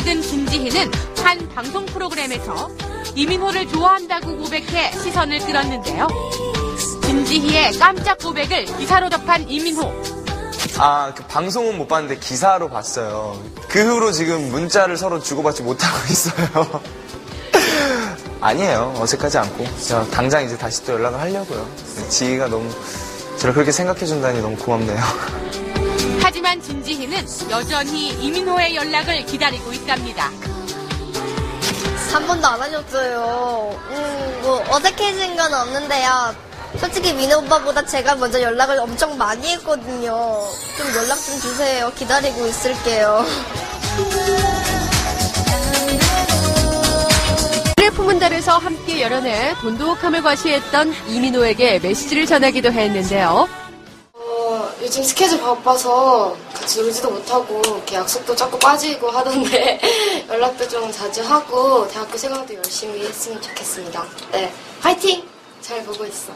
최근 진지희는 한 방송 프로그램에서 이민호를 좋아한다고 고백해 시선을 끌었는데요. 진지희의 깜짝 고백을 기사로 접한 이민호. 아, 그 방송은 못 봤는데 기사로 봤어요. 그 후로 지금 문자를 서로 주고받지 못하고 있어요. 아니에요. 어색하지 않고. 저 당장 이제 다시 또 연락을 하려고요. 지희가 너무 저를 그렇게 생각해준다니 너무 고맙네요. 하지만 진지희는 여전히 이민호의 연락을 기다리고 있답니다. 한 번도 안 하셨어요. 음, 뭐, 어색해진 건 없는데요. 솔직히 민호 오빠보다 제가 먼저 연락을 엄청 많이 했거든요. 좀 연락 좀 주세요. 기다리고 있을게요. 를 품은 달에서 함께 열어내 돈독함을 과시했던 이민호에게 메시지를 전하기도 했는데요. 어, 요즘 스케줄 바빠서 같이 놀지도 못하고 이렇게 약속도 자꾸 빠지고 하던데 연락도 좀 자주 하고 대학교 생활도 열심히 했으면 좋겠습니다. 네, 화이팅! 잘 보고 있어.